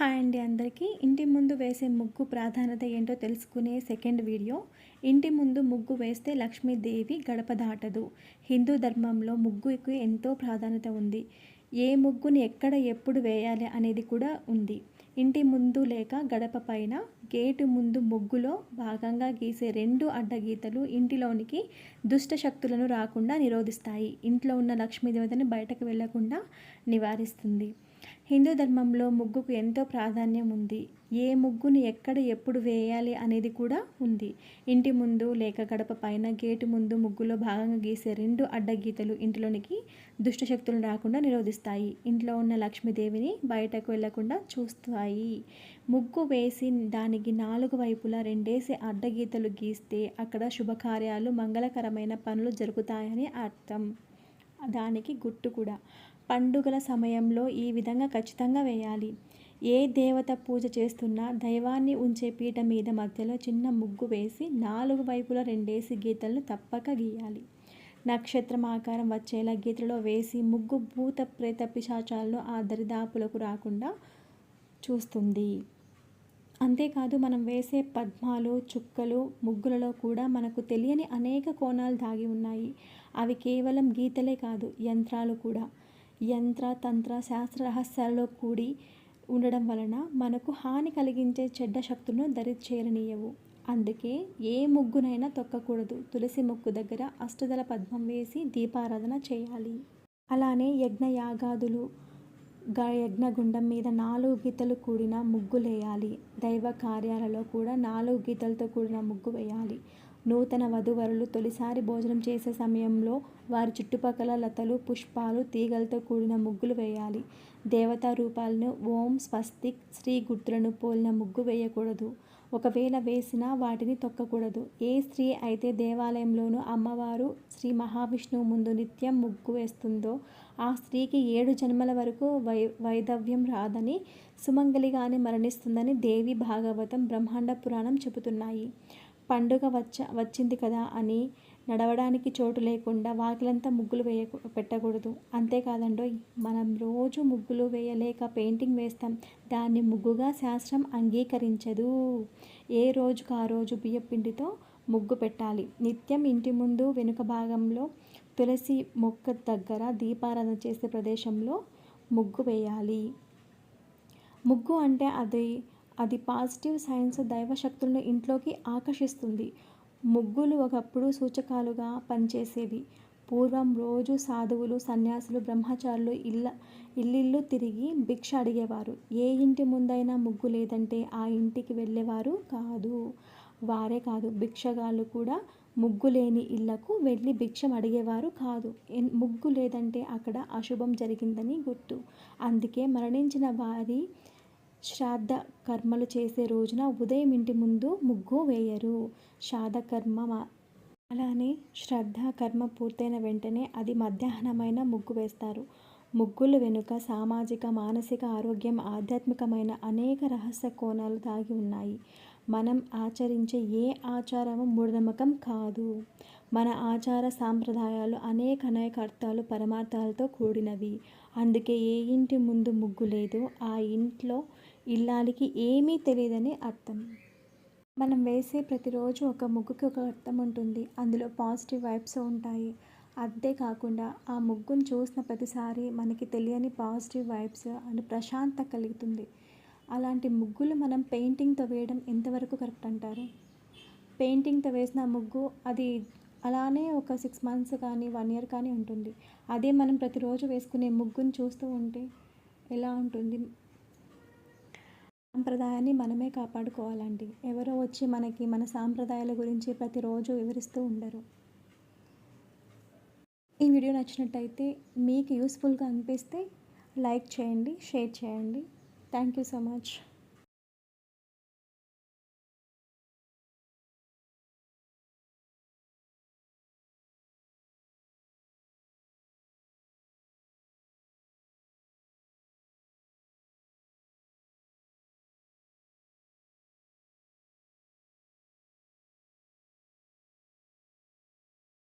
Hi అండి అందరికీ. ఇంటి ముందు వేసే ముగ్గు ప్రాధాన్యత ఏంటో తెలుసుకునే సెకండ్ వీడియో. ఇంటి ముందు ముగ్గు వేస్తే లక్ష్మీదేవి గడప దాటదు. హిందూ ధర్మంలో ముగ్గుకు ఎంతో ప్రాధాన్యత ఉంది. ఏ ముగ్గుని ఎక్కడ ఎప్పుడు వేయాలి అనేది కూడా ఉంది. ఇంటి ముందు లేక గడప పైన గేటు ముందు ముగ్గులో భాగంగా గీసే రెండు అడ్డగీతలు ఇంటిలోనికి దుష్ట శక్తులను రాకుండా నిరోధిస్తాయి. ఇంట్లో ఉన్న లక్ష్మీదేవతని బయటకు వెళ్ళకుండా నివారిస్తుంది. హిందూ ధర్మంలో ముగ్గుకు ఎంతో ప్రాధాన్యం ఉంది. ఏ ముగ్గుని ఎక్కడ ఎప్పుడు వేయాలి అనేది కూడా ఉంది. ఇంటి ముందు లేక గడప పైన గేటు ముందు ముగ్గులో భాగంగా గీసే రెండు అడ్డగీతలు ఇంటిలోనికి దుష్టశక్తులు రాకుండా నిరోధిస్తాయి. ఇంట్లో ఉన్న లక్ష్మీదేవిని బయటకు వెళ్ళకుండా చూస్తాయి. ముగ్గు వేసి దానికి నాలుగు వైపులా రెండేసి అడ్డగీతలు గీస్తే అక్కడ శుభకార్యాలు మంగళకరమైన పనులు జరుగుతాయని అర్థం. దానికి గుట్టు కూడా. పండుగల సమయంలో ఈ విధంగా ఖచ్చితంగా వేయాలి. ఏ దేవత పూజ చేస్తున్నా దైవాన్ని ఉంచే పీట మీద మధ్యలో చిన్న ముగ్గు వేసి నాలుగు వైపులా రెండేసి గీతలను తప్పక గీయాలి. నక్షత్రం ఆకారం వచ్చేలా గీతలో వేసి ముగ్గు భూత ప్రేత పిశాచాలను ఆ దరిదాపులకు రాకుండా చూస్తుంది. అంతేకాదు మనం వేసే పద్మాలు చుక్కలు ముగ్గులలో కూడా మనకు తెలియని అనేక కోణాలు దాగి ఉన్నాయి. అవి కేవలం గీతలే కాదు యంత్రాలు కూడా. యంత్ర తంత్ర శాస్త్ర రహస్యాలలో కూడి ఉండడం వలన మనకు హాని కలిగించే చెడ్డ శక్తులను దరి చేరనీయవు అందుకే ఏ ముగ్గునైనా తొక్కకూడదు. తులసి ముగ్గు దగ్గర అష్టదల పద్మం వేసి దీపారాధన చేయాలి. అలానే యజ్ఞ యాగాదులు యజ్ఞగుండం మీద నాలుగు గీతలు కూడిన ముగ్గు వేయాలి దైవ కార్యాలలో కూడా నాలుగు గీతలతో కూడిన ముగ్గు వేయాలి. నూతన వధువరులు తొలిసారి భోజనం చేసే సమయంలో వారి చుట్టుపక్కల లతలు పుష్పాలు తీగలతో కూడిన ముగ్గులు వేయాలి. దేవతా రూపాలను ఓం స్వస్తిక్ శ్రీ గుర్తులను పోలిన ముగ్గు వేయకూడదు. ఒకవేళ వేసినా వాటిని తొక్కకూడదు. ఏ స్త్రీ అయితే దేవాలయంలోనూ అమ్మవారు శ్రీ మహావిష్ణువు ముందు నిత్యం ముగ్గు వేస్తుందో ఆ స్త్రీకి ఏడు జన్మల వరకు వై వైదవ్యం రాదని సుమంగలిగానే మరణిస్తుందని దేవి భాగవతం బ్రహ్మాండ పురాణం చెబుతున్నాయి. పండుగ వచ్చ వచ్చింది కదా అని నడవడానికి చోటు లేకుండా వాకిలంతా ముగ్గులు వేయ పెట్టకూడదు. అంతేకాదండో మనం రోజు ముగ్గులు వేయలేక పెయింటింగ్ వేస్తాం. దాన్ని ముగ్గుగా శాస్త్రం అంగీకరించదు. ఏ రోజుకు ఆ రోజు బియ్యపిండితో ముగ్గు పెట్టాలి. నిత్యం ఇంటి ముందు వెనుక భాగంలో తులసి మొక్క దగ్గర దీపారాధన చేసే ప్రదేశంలో ముగ్గు వేయాలి. ముగ్గు అంటే అది అది పాజిటివ్ సైన్స్ దైవశక్తులను ఇంట్లోకి ఆకర్షిస్తుంది. ముగ్గులు ఒకప్పుడు సూచకాలుగా పనిచేసేవి. పూర్వం రోజు సాధువులు సన్యాసులు బ్రహ్మచారులు ఇళ్ళ ఇల్లిల్లు తిరిగి భిక్ష అడిగేవారు. ఏ ఇంటి ముందైనా ముగ్గు లేదంటే ఆ ఇంటికి వెళ్ళేవారు కాదు. వారే కాదు. భిక్షగాళ్ళు కూడా ముగ్గు లేని ఇళ్ళకు వెళ్ళి భిక్షం అడిగేవారు కాదు. ముగ్గు లేదంటే అక్కడ అశుభం జరిగిందని గుర్తు. అందుకే మరణించిన వారి శ్రాద్ధ కర్మలు చేసే రోజున ఉదయం ఇంటి ముందు ముగ్గు వేయరు. శ్రాద్ధ కర్మ అలానే శ్రద్ధ కర్మ పూర్తయిన వెంటనే అది మధ్యాహ్నమైన ముగ్గు వేస్తారు. ముగ్గులు వెనుక సామాజిక మానసిక ఆరోగ్యం ఆధ్యాత్మికమైన అనేక రహస్య కోణాలు దాగి ఉన్నాయి. మనం ఆచరించే ఏ ఆచారము మూఢనమ్మకం కాదు. మన ఆచార సాంప్రదాయాలు అనేక అనేక అర్థాలు పరమార్థాలతో కూడినవి. అందుకే ఏ ఇంటి ముందు ముగ్గు లేదు ఆ ఇంట్లో ఇల్లాలికి ఏమీ తెలియదని అర్థం. మనం వేసే ప్రతిరోజు ఒక ముగ్గుకి ఒక అర్థం ఉంటుంది. అందులో పాజిటివ్ వైబ్స్ ఉంటాయి. అంతేకాకుండా ఆ ముగ్గును చూసిన ప్రతిసారి మనకి తెలియని పాజిటివ్ వైబ్స్ అని ప్రశాంతత కలుగుతుంది. అలాంటి ముగ్గులు మనం పెయింటింగ్తో వేయడం ఎంతవరకు కరెక్ట్ అంటారు? పెయింటింగ్తో వేసిన ముగ్గు అది అలానే ఒక సిక్స్ మంత్స్ కానీ వన్ ఇయర్ కానీ ఉంటుంది. అదే మనం ప్రతిరోజు వేసుకునే ముగ్గును చూస్తూ ఉంటే ఎలా ఉంటుంది? సాంప్రదాయాన్ని మనమే కాపాడుకోవాలండి. ఎవరో వచ్చి మనకి మన సాంప్రదాయాల గురించి ప్రతిరోజు వివరిస్తూ ఉండరు. ఈ వీడియో నచ్చినట్టయితే మీకు యూస్ఫుల్గా అనిపిస్తే లైక్ చేయండి షేర్ చేయండి. Thank you so much.